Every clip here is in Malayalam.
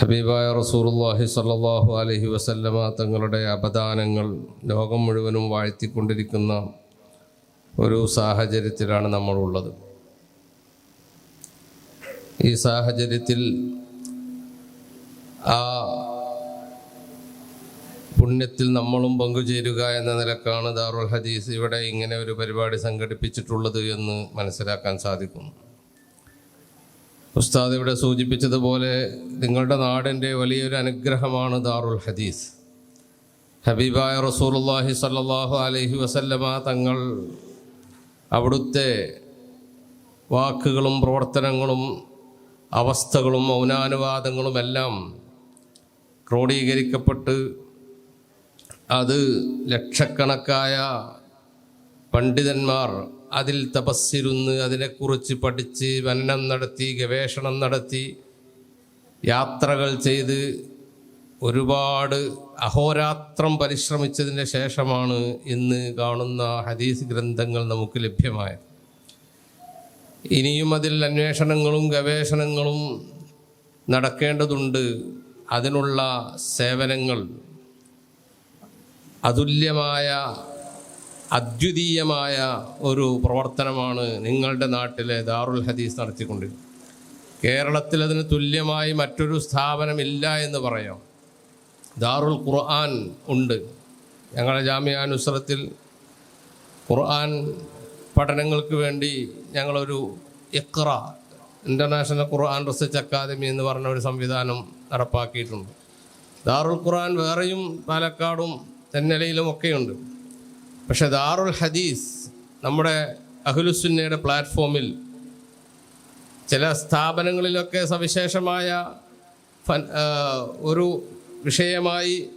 ഹബീബായ റസൂറുല്ലാഹി സല്ലാഹു അലഹി വസല്ലമ തങ്ങളുടെ അപദാനങ്ങൾ ലോകം മുഴുവനും വാഴ്ത്തിക്കൊണ്ടിരിക്കുന്ന ഒരു സാഹചര്യത്തിലാണ് നമ്മളുള്ളത്. ഈ സാഹചര്യത്തിൽ ആ പുണ്യത്തിൽ നമ്മളും പങ്കുചേരുക എന്ന നിലക്കാണ് ദാറുൽ ഹദീസ് ഇവിടെ ഇങ്ങനെ ഒരു പരിപാടി സംഘടിപ്പിച്ചിട്ടുള്ളത് എന്ന് മനസ്സിലാക്കാൻ സാധിക്കുന്നു. ഉസ്താദ് ഇവിടെ സൂചിപ്പിച്ചതുപോലെ നിങ്ങളുടെ നാടിന്റെ വലിയൊരു അനുഗ്രഹമാണ് ദാറുൽ ഹദീസ്. ഹബീബായ റസൂലുള്ളാഹി സല്ലാഹു അലഹി വസല്ലമ തങ്ങൾ അവിടുത്തെ വാക്കുകളും പ്രവർത്തനങ്ങളും അവസ്ഥകളും മൗനാനുവാദങ്ങളുമെല്ലാം ക്രോഡീകരിക്കപ്പെട്ട് അത് ലക്ഷക്കണക്കായ പണ്ഡിതന്മാർ അതിൽ തപസ്സിരുന്ന് അതിനെക്കുറിച്ച് പഠിച്ച് വന്നം നടത്തി ഗവേഷണം നടത്തി യാത്രകൾ ചെയ്ത് ഒരുപാട് അഹോരാത്രം പരിശ്രമിച്ചതിന്റെ ശേഷമാണ് ഇന്ന് കാണുന്ന ഹദീസ് ഗ്രന്ഥങ്ങൾ നമുക്ക് ലഭ്യമായത്. ഇനിയും അതിൽ അന്വേഷണങ്ങളും ഗവേഷണങ്ങളും നടക്കേണ്ടതുണ്ട്. അതിനുള്ള സേവനങ്ങൾ അതുല്യമായ അദ്വിതീയമായ ഒരു പ്രവർത്തനമാണ് നിങ്ങളുടെ നാട്ടിലെ ദാറുൽ ഹദീസ് നടത്തിക്കൊണ്ടിരിക്കുന്നത് കേരളത്തിൽ അതിന് തുല്യമായി മറ്റൊരു സ്ഥാപനമില്ല എന്ന് പറയാം. ദാറുൽ ഖുർആൻ ഉണ്ട്. ഞങ്ങളുടെ ജാമ്യാനുസരത്തിൽ ഖുർആൻ പഠനങ്ങൾക്ക് വേണ്ടി ഞങ്ങളൊരു Iqra international Quran research academy എന്ന് പറഞ്ഞ ഒരു സംവിധാനം നടപ്പാക്കിയിട്ടുണ്ട്. ദാറുൽ ഖുർആൻ വേറെയും പാലക്കാടും തെന്നലയിലും ഒക്കെയുണ്ട്. പക്ഷെ ദാറുൽ ഹദീസ് നമ്മുടെ അഹുലുസുന്നയുടെ പ്ലാറ്റ്ഫോമിൽ ചില സ്ഥാപനങ്ങളിലൊക്കെ സവിശേഷമായ ഒരു വിഷയമായി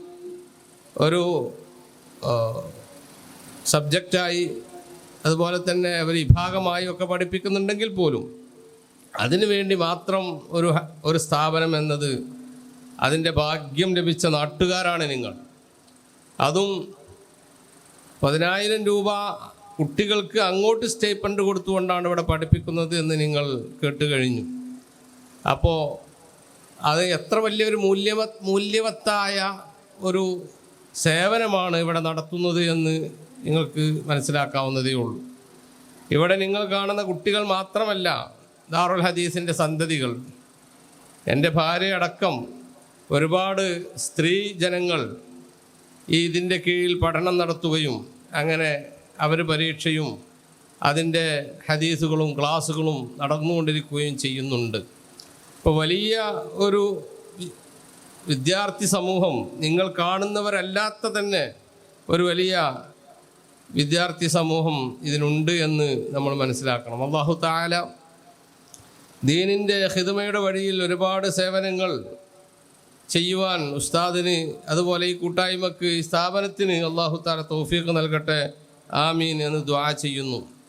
ഒരു സബ്ജക്റ്റായി അതുപോലെ തന്നെ ഒരു വിഭാഗമായി ഒക്കെ പഠിപ്പിക്കുന്നുണ്ടെങ്കിൽ പോലും അതിനു വേണ്ടി മാത്രം ഒരു ഒരു സ്ഥാപനം എന്നത് അതിന്റെ ഭാഗ്യം ലഭിച്ച നാട്ടുകാരാണ് നിങ്ങൾ. അതും പതിനായിരം രൂപ കുട്ടികൾക്ക് അങ്ങോട്ട് സ്റ്റേപ്പൻഡ് കൊടുത്തുകൊണ്ടാണ് ഇവിടെ പഠിപ്പിക്കുന്നത് എന്ന് നിങ്ങൾ കേട്ട് കഴിഞ്ഞു. അപ്പോൾ അത് എത്ര വലിയൊരു മൂല്യവ മൂല്യവത്തായ ഒരു സേവനമാണ് ഇവിടെ നടത്തുന്നത് എന്ന് നിങ്ങൾക്ക് മനസ്സിലാക്കാവുന്നതേ ഉള്ളൂ. ഇവിടെ നിങ്ങൾ കാണുന്ന കുട്ടികൾ മാത്രമല്ല ദാറുൽ ഹദീസിന്റെ സന്തതികൾ എന്റെ ഭാര്യയടക്കം ഒരുപാട് സ്ത്രീ ജനങ്ങൾ ഈ ഇതിന്റെ കീഴിൽ പഠനം നടത്തുകയും അങ്ങനെ അവർ പരീക്ഷയും അതിന്റെ ഹദീസുകളും ക്ലാസ്സുകളും നടന്നുകൊണ്ടിരിക്കുകയും ചെയ്യുന്നുണ്ട്. ഇപ്പോൾ വലിയ ഒരു വിദ്യാർത്ഥി സമൂഹം നിങ്ങൾ കാണുന്നവരല്ലാത്ത തന്നെ ഒരു വലിയ വിദ്യാർത്ഥി സമൂഹം ഇതിനുണ്ട് എന്ന് നമ്മൾ മനസ്സിലാക്കണം. അള്ളാഹു താല ദീനിന്റെ ഹിതമയുടെ വഴിയിൽ ഒരുപാട് സേവനങ്ങൾ ചെയ്യുവാൻ ഉസ്താദിന് അതുപോലെ ഈ കൂട്ടായ്മക്ക് സ്ഥാപനത്തിന് അള്ളാഹു താല തൗഫീഖ് നൽകട്ടെ. ആമീൻ എന്ന് ദ്വാ ചെയ്യുന്നു.